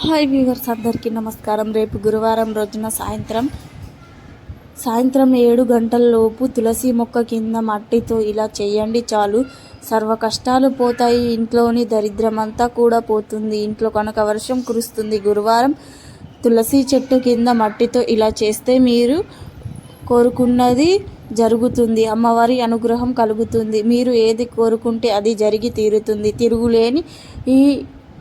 Hi viewers అందరికీ నమస్కారం. రేపు గురువారం రోజున సాయంత్రం సాయంత్రం ఏడు గంటలలోపు తులసి మొక్క కింద మట్టితో ఇలా చేయండి చాలు. సర్వ కష్టాలు పోతాయి ఇంట్లోని దరిద్రమంతా కూడా పోతుంది. ఇంట్లో కనుక వర్షం కురుస్తుంది గురువారం తులసి చెట్టు కింద మట్టితో ఇలా చేస్తే మీరు కోరుకున్నది జరుగుతుంది. అమ్మవారి అనుగ్రహం కలుగుతుంది. మీరు ఏది కోరుకుంటే అది జరిగి తీరుతుంది. తిరుగులేని ఈ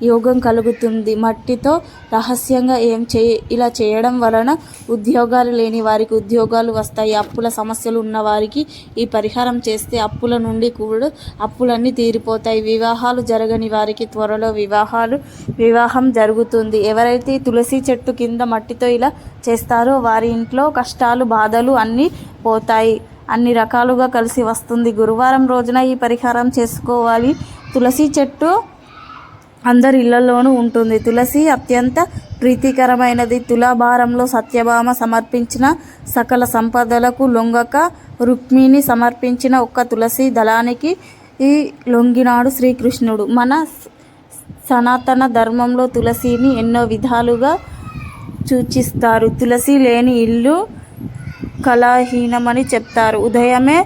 యోగం కలుగుతుంది. మట్టితో రహస్యంగా ఏం చే ఇలా చేయడం వలన ఉద్యోగాలు లేని వారికి ఉద్యోగాలు వస్తాయి. అప్పుల సమస్యలు ఉన్న వారికి ఈ పరిహారం చేస్తే అప్పుల నుండి కూడా అప్పులన్నీ తీరిపోతాయి. వివాహాలు జరగని వారికి త్వరలో వివాహాలు వివాహం జరుగుతుంది. ఎవరైతే తులసి చెట్టు కింద మట్టితో ఇలా చేస్తారో వారి ఇంట్లో కష్టాలు బాధలు అన్నీ పోతాయి. అన్ని రకాలుగా కలిసి వస్తుంది. గురువారం రోజున ఈ పరిహారం చేసుకోవాలి. తులసి చెట్టు అందరి ఇళ్ళలోనూ ఉంటుంది. తులసి అత్యంత ప్రీతికరమైనది. తులాభారంలో సత్యభామ సమర్పించిన సకల సంపదలకు లొంగక రుక్మిణి సమర్పించిన ఒక్క తులసి దళానికి ఈ లొంగినాడు శ్రీకృష్ణుడు. మన సనాతన ధర్మంలో తులసిని ఎన్నో విధాలుగా సూచిస్తారు. తులసి లేని ఇల్లు కళాహీనమని చెప్తారు. ఉదయమే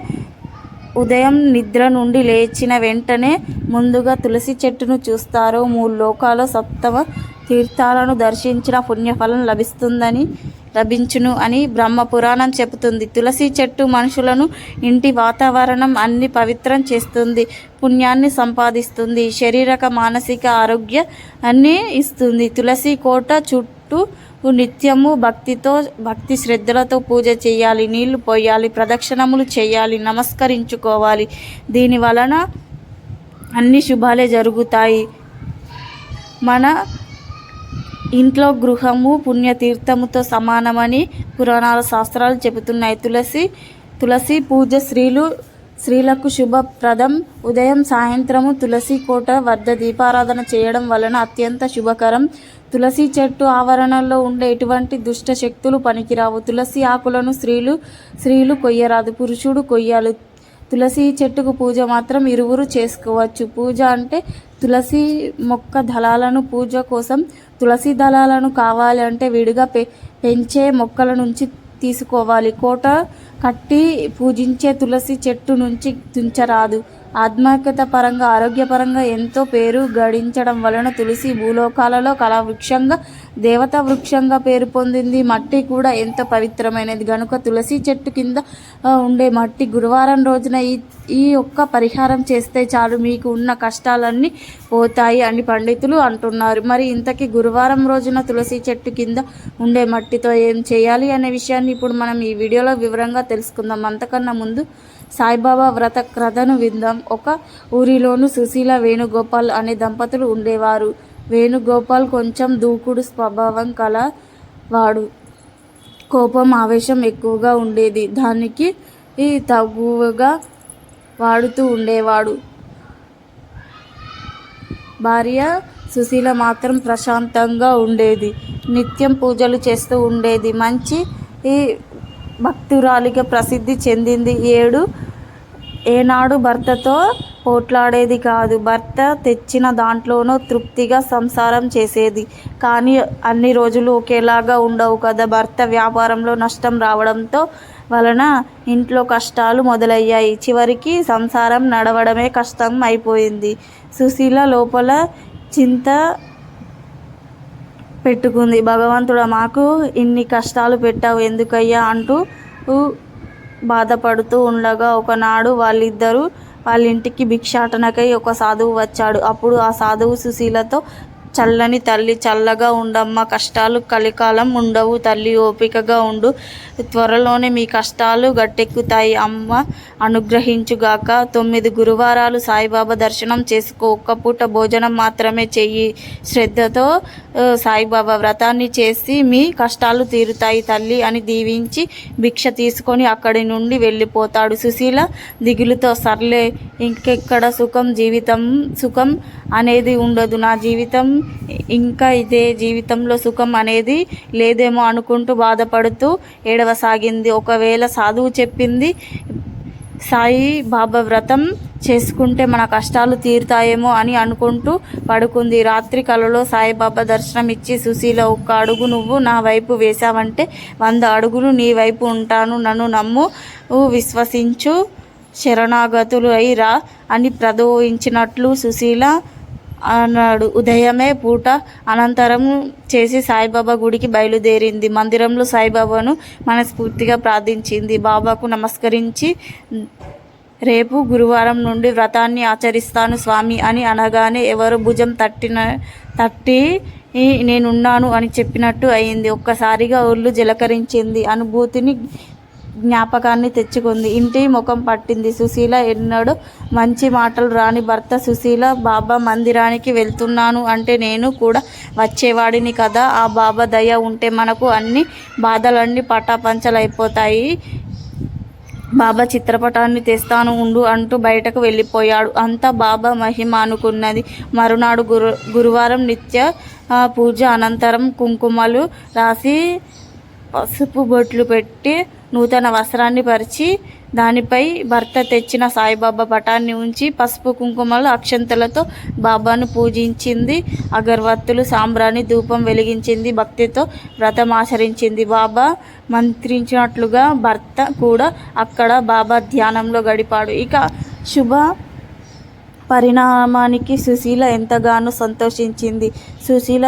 ఉదయం నిద్ర నుండి లేచిన వెంటనే ముందుగా తులసి చెట్టును చూస్తారు. మూడు లోకాల సప్తమ తీర్థాలను దర్శించిన పుణ్యఫలం లభిస్తుందని లభించును అని బ్రహ్మ పురాణం చెబుతుంది. తులసి చెట్టు మనుషులను ఇంటి వాతావరణం అన్ని పవిత్రం చేస్తుంది పుణ్యాన్ని సంపాదిస్తుంది శారీరక మానసిక ఆరోగ్య అన్నీ ఇస్తుంది. తులసి కోట చుట్టూ నిత్యము భక్తితో భక్తి శ్రద్ధలతో పూజ చేయాలి నీళ్ళు పోయాలి ప్రదక్షిణములు చేయాలి నమస్కరించుకోవాలి. దీని వలన అన్ని శుభాలే జరుగుతాయి. మన ఇంట్లో గృహము పుణ్యతీర్థముతో సమానమని పురాణాల శాస్త్రాలు చెబుతున్నాయి. తులసి తులసి పూజ స్త్రీలు స్త్రీలకు శుభప్రదం. ఉదయం సాయంత్రము తులసి కోట వద్ద దీపారాధన చేయడం వలన అత్యంత శుభకరం. తులసి చెట్టు ఆవరణలో ఉండే ఎటువంటి దుష్ట శక్తులు పనికిరావు. తులసి ఆకులను స్త్రీలు స్త్రీలు కొయ్యరాదు. పురుషుడు కొయ్యాలి. తులసి చెట్టుకు పూజ మాత్రం ఇరువురు చేసుకోవచ్చు. పూజ అంటే తులసి మొక్క దళాలను పూజ కోసం తులసి దళాలను కావాలి అంటే విడిగా పె పెంచే మొక్కల నుంచి తీసుకోవాలి. కోట కట్టి పూజించే తులసి చెట్టు నుంచి తుంచరాదు. ఆధ్యాత్మికత పరంగా ఆరోగ్యపరంగా ఎంతో పేరు గడించడం వలన తులసి భూలోకాలలో కళా వృక్షంగా దేవతా వృక్షంగా పేరు పొందింది. మట్టి కూడా ఎంతో పవిత్రమైనది. కనుక తులసి చెట్టు కింద ఉండే మట్టి గురువారం రోజున ఈ ఈ ఒక్క పరిహారం చేస్తే చాలు. మీకు ఉన్న కష్టాలన్నీ పోతాయి అని పండితులు అంటున్నారు. మరి ఇంతకీ గురువారం రోజున తులసి చెట్టు కింద ఉండే మట్టితో ఏం చేయాలి అనే విషయాన్ని ఇప్పుడు మనం ఈ వీడియోలో వివరంగా తెలుసుకుందాం. అంతకన్నా ముందు సాయిబాబా వ్రత కథను విందాం. ఒక ఊరిలోను సుశీల వేణుగోపాల్ అనే దంపతులు ఉండేవారు. వేణుగోపాల్ కొంచెం దూకుడు స్వభావం కల వాడు. కోపం ఆవేశం ఎక్కువగా ఉండేది. దానికి తగువగా వాడుతూ ఉండేవాడు. భార్య సుశీల మాత్రం ప్రశాంతంగా ఉండేది. నిత్యం పూజలు చేస్తూ ఉండేది. మంచి ఈ భక్తురాలిగా ప్రసిద్ధి చెందింది. ఏడు ఏనాడు భర్తతో పోట్లాడేది కాదు. భర్త తెచ్చిన దాంట్లోనూ తృప్తిగా సంసారం చేసేది. కానీ అన్ని రోజులు ఒకేలాగా ఉండవు కదా. భర్త వ్యాపారంలో నష్టం రావడంతో వలన ఇంట్లో కష్టాలు మొదలయ్యాయి. చివరికి సంసారం నడవడమే కష్టం అయిపోయింది. సుశీల లోపల చింత పెట్టుకుంది. భగవంతుడా మాకు ఇన్ని కష్టాలు పెట్టావు ఎందుకయ్యా అంటూ బాధపడుతూ ఉండగా ఒకనాడు వాళ్ళిద్దరూ వాళ్ళ ఇంటికి భిక్షాటనకై ఒక సాధువు వచ్చాడు. అప్పుడు ఆ సాధువు సుశీలతో చల్లని తల్లి చల్లగా ఉండమ్మ కష్టాలు కలికాలం ఉండవు తల్లి ఓపికగా ఉండు. త్వరలోనే మీ కష్టాలు గట్టెక్కుతాయి అమ్మ అనుగ్రహించుగాక తొమ్మిది గురువారాలు సాయిబాబా దర్శనం చేసుకో. ఒక్క పూట భోజనం మాత్రమే చెయ్యి. శ్రద్ధతో సాయిబాబా వ్రతాన్ని చేసి మీ కష్టాలు తీరుతాయి తల్లి అని దీవించి భిక్ష తీసుకొని అక్కడి నుండి వెళ్ళిపోతాడు సుశీల. దిగులుతో సర్లే ఇంకెక్కడ సుఖం జీవితం సుఖం అనేది ఉండదు. నా జీవితం ఇంకా ఇదే జీవితంలో సుఖం అనేది లేదేమో అనుకుంటూ బాధపడుతూ ఏడవసాగింది. ఒకవేళ సాధువు చెప్పింది సాయి బాబా వ్రతం చేసుకుంటే మన కష్టాలు తీరుతాయేమో అని అనుకుంటూ పడుకుంది. రాత్రి కలలో సాయిబాబా దర్శనం ఇచ్చి సుశీల ఒక్క అడుగు నువ్వు నా వైపు వేశావంటే వంద అడుగులు నీ వైపు ఉంటాను నన్ను నమ్ము విశ్వసించు శరణాగతులు అయిరా అని ప్రదోయించినట్లు సుశీల అన్నాడు. ఉదయమే పూట అనంతరం చేసి సాయిబాబా గుడికి బయలుదేరింది. మందిరంలో సాయిబాబాను మనస్ఫూర్తిగా ప్రార్థించింది. బాబాకు నమస్కరించి రేపు గురువారం నుండి వ్రతాన్ని ఆచరిస్తాను స్వామి అని అనగానే ఎవరు భుజం తట్టిన తట్టి నేనున్నాను అని చెప్పినట్టు అయింది. ఒక్కసారిగా ఒళ్ళు జలకరించింది. అనుభూతిని జ్ఞాపకాన్ని తెచ్చుకుంది. ఇంటి ముఖం పట్టింది. సుశీల ఎన్నడూ మంచి మాటలు రాని భర్త సుశీల బాబా మందిరానికి వెళ్తున్నాను అంటే నేను కూడా వచ్చేవాడిని కదా. ఆ బాబా దయ ఉంటే మనకు అన్ని బాధలన్నీ పటాపంచలైపోతాయి. బాబా చిత్రపటాన్ని తెస్తాను ఉండు అంటూ బయటకు వెళ్ళిపోయాడు. అంతా బాబా మహిమ అనుకున్నది. మరునాడు గురు గురువారం నిత్య పూజ అనంతరం కుంకుమలు రాసి పసుపు బొట్లు పెట్టి నూతన వస్త్రాన్ని పరిచి దానిపై భర్త తెచ్చిన సాయిబాబా పటాన్ని ఉంచి పసుపు కుంకుమలు అక్షంతలతో బాబాను పూజించింది. అగరవత్తులు సాంబ్రాణి ధూపం వెలిగించింది. భక్తితో వ్రతం ఆచరించింది. బాబా మంత్రించినట్లుగా భర్త కూడా అక్కడ బాబా ధ్యానంలో గడిపాడు. ఇక శుభ పరిణామానికి సుశీల ఎంతగానో సంతోషించింది. సుశీల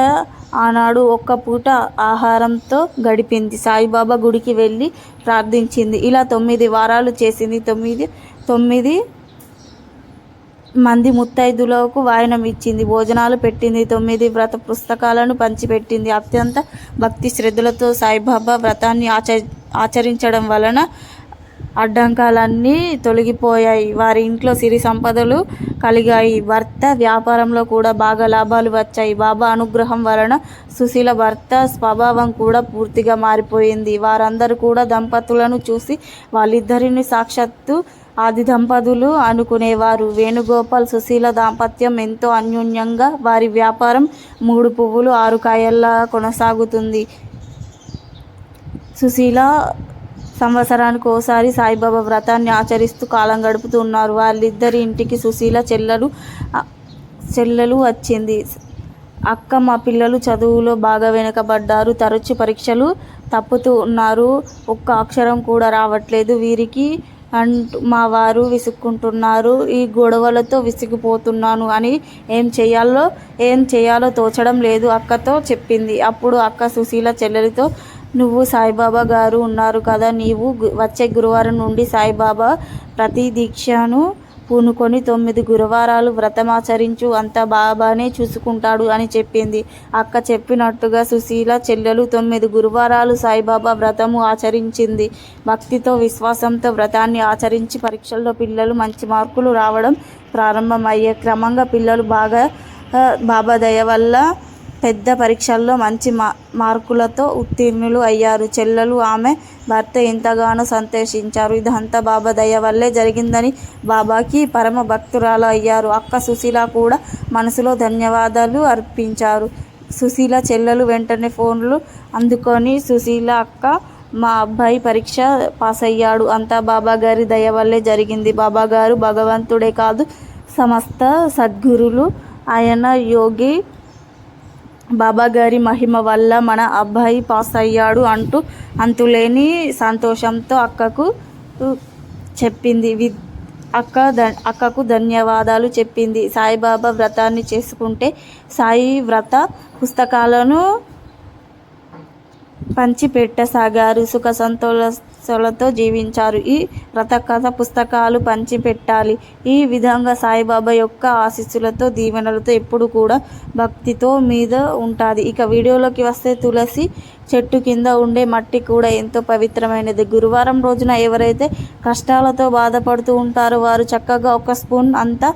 ఆనాడు ఒక్క పూట ఆహారంతో గడిపింది. సాయిబాబా గుడికి వెళ్ళి ప్రార్థించింది. ఇలా తొమ్మిది వారాలు చేసింది. తొమ్మిది తొమ్మిది మంది ముత్తైదులకు వాయనం ఇచ్చింది. భోజనాలు పెట్టింది. తొమ్మిది వ్రత పుస్తకాలను పంచిపెట్టింది. అత్యంత భక్తి శ్రద్ధలతో సాయిబాబా వ్రతాన్ని ఆచ ఆచరించడం వలన అడ్డంకాలన్నీ తొలగిపోయాయి. వారి ఇంట్లో సిరి సంపదలు కలిగాయి. భర్త వ్యాపారంలో కూడా బాగా లాభాలు వచ్చాయి. బాబా అనుగ్రహం వలన సుశీల భర్త స్వభావం కూడా పూర్తిగా మారిపోయింది. వారందరూ కూడా దంపతులను చూసి వాళ్ళిద్దరిని సాక్షాత్తు ఆది దంపతులు అనుకునేవారు. వేణుగోపాల్ సుశీల దాంపత్యం ఎంతో అన్యోన్యంగా వారి వ్యాపారం మూడు పువ్వులు ఆరు కాయల్లా కొనసాగుతుంది. సుశీల సంవత్సరానికి ఓసారి సాయిబాబా వ్రతాన్ని ఆచరిస్తూ కాలం గడుపుతున్నారు వాళ్ళిద్దరి ఇంటికి సుశీల చెల్లెలు చెల్లెలు వచ్చింది. అక్క మా పిల్లలు చదువులో బాగా వెనుకబడ్డారు. తరచు పరీక్షలు తప్పుతూ ఉన్నారు. ఒక్క అక్షరం కూడా రావట్లేదు. వీరికి అంటూ మా వారు విసుక్కుంటున్నారు. ఈ గొడవలతో విసిగిపోతున్నాను అని ఏం చేయాలో ఏం చేయాలో తోచడం లేదు అక్కతో చెప్పింది. అప్పుడు అక్క సుశీల చెల్లెలితో నువ్వు సాయిబాబా గారు ఉన్నారు కదా నీవు వచ్చే గురువారం నుండి సాయిబాబా ప్రతి దీక్షను పూనుకొని తొమ్మిది గురువారాలు వ్రతమాచరించు అంత బాబానే చూసుకుంటాడు అని చెప్పింది. అక్క చెప్పినట్టుగా సుశీల చెల్లెలు తొమ్మిది గురువారాలు సాయిబాబా వ్రతము ఆచరించింది. భక్తితో విశ్వాసంతో వ్రతాన్ని ఆచరించి పరీక్షల్లో పిల్లలు మంచి మార్కులు రావడం ప్రారంభమయ్యే క్రమంగా పిల్లలు బాగా బాబా దయ వల్ల పెద్ద పరీక్షల్లో మంచి మా మార్కులతో ఉత్తీర్ణులు అయ్యారు. చెల్లెలు ఆమె భర్త ఎంతగానో సంతోషించారు. ఇదంతా బాబా దయ వల్లే జరిగిందని బాబాకి పరమ భక్తురాలు అయ్యారు. అక్క సుశీల కూడా మనసులో ధన్యవాదాలు అర్పించారు. సుశీల చెల్లెలు వెంటనే ఫోన్లు అందుకొని సుశీల అక్క మా అబ్బాయి పరీక్ష పాస్ అయ్యాడు అంతా బాబా గారి దయ వల్లే జరిగింది. బాబా గారు భగవంతుడే కాదు సమస్త సద్గురులు. ఆయన యోగి బాబాగారి మహిమ వల్ల మన అబ్బాయి పాస్ అయ్యాడు అంటూ అంతులేని సంతోషంతో అక్కకు చెప్పింది. వి అక్క ద అక్కకు ధన్యవాదాలు చెప్పింది. సాయిబాబా వ్రతాన్ని చేసుకుంటే సాయి వ్రత పుస్తకాలను పంచిపెట్టసాగారు. సుఖ సంతోషాలతో జీవించారు. ఈ వ్రతకథ పుస్తకాలు పంచిపెట్టాలి. ఈ విధంగా సాయిబాబా యొక్క ఆశీస్సులతో దీవెనలతో ఎప్పుడు కూడా భక్తితో మీద ఉంటుంది. ఇక వీడియోలోకి వస్తే తులసి చెట్టు కింద ఉండే మట్టి కూడా ఎంతో పవిత్రమైనది. గురువారం రోజున ఎవరైతే కష్టాలతో బాధపడుతూ ఉంటారో వారు చక్కగా ఒక స్పూన్ అంతా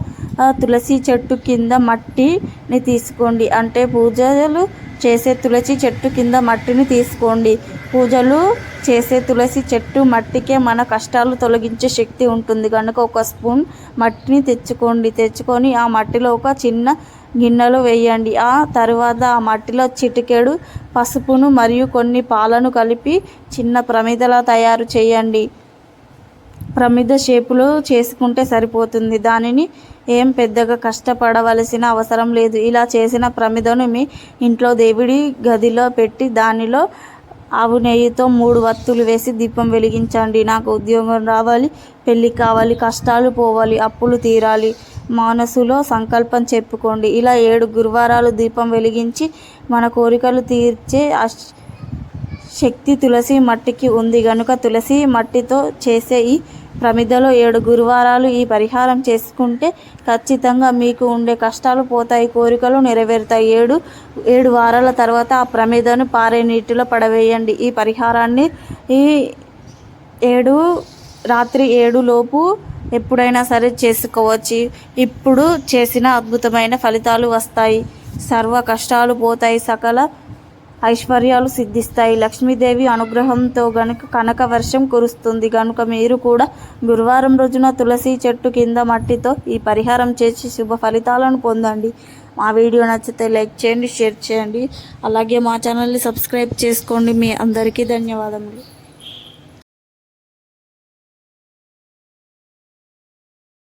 తులసి చెట్టు కింద మట్టిని తీసుకోండి. అంటే పూజలు చేసే తులసి చెట్టు కింద మట్టిని తీసుకోండి. పూజలు చేసే తులసి చెట్టు మట్టికే మన కష్టాలు తొలగించే శక్తి ఉంటుంది. కనుక ఒక స్పూన్ మట్టిని తెచ్చుకోండి. తెచ్చుకొని ఆ మట్టిలో ఒక చిన్న గిన్నెలో వేయండి. ఆ తర్వాత ఆ మట్టిలో చిటికెడు పసుపును మరియు కొన్ని పాలను కలిపి చిన్న ప్రమిదలా తయారు చేయండి. ప్రమిద షేపులో చేసుకుంటే సరిపోతుంది. దానిని ఏం పెద్దగా కష్టపడవలసిన అవసరం లేదు. ఇలా చేసిన ప్రమిదను మీ ఇంట్లో దేవుడి గదిలో పెట్టి దానిలో ఆవు నెయ్యితో మూడు వత్తులు వేసి దీపం వెలిగించండి. నాకు ఉద్యోగం రావాలి పెళ్ళి కావాలి కష్టాలు పోవాలి అప్పులు తీరాలి. మనసులో సంకల్పం చెప్పుకోండి. ఇలా ఏడు గురువారాలు దీపం వెలిగించి మన కోరికలు తీర్చే శక్తి తులసి మట్టికి ఉంది. గనుక తులసి మట్టితో చేసే ఈ ప్రమిదలో ఏడు గురువారాలు ఈ పరిహారం చేసుకుంటే ఖచ్చితంగా మీకు ఉండే కష్టాలు పోతాయి కోరికలు నెరవేరుతాయి. ఏడు ఏడు వారాల తర్వాత ఆ ప్రమిదను పారే నీటిలో పడవేయండి. ఈ పరిహారాన్ని ఈ ఏడు రాత్రి ఏడు లోపు ఎప్పుడైనా సరే చేసుకోవచ్చు. ఇప్పుడు చేసిన అద్భుతమైన ఫలితాలు వస్తాయి. సర్వ కష్టాలు పోతాయి. సకల ఐశ్వర్యాలు సిద్ధిస్తాయి. లక్ష్మీదేవి అనుగ్రహంతో గనుక కనక వర్షం కురుస్తుంది. కనుక మీరు కూడా గురువారం రోజున తులసి చెట్టు కింద మట్టితో ఈ పరిహారం చేసి శుభ ఫలితాలను పొందండి. మా వీడియో నచ్చితే లైక్ చేయండి షేర్ చేయండి. అలాగే మా ఛానల్ని సబ్స్క్రైబ్ చేసుకోండి. మీ అందరికీ ధన్యవాదములు.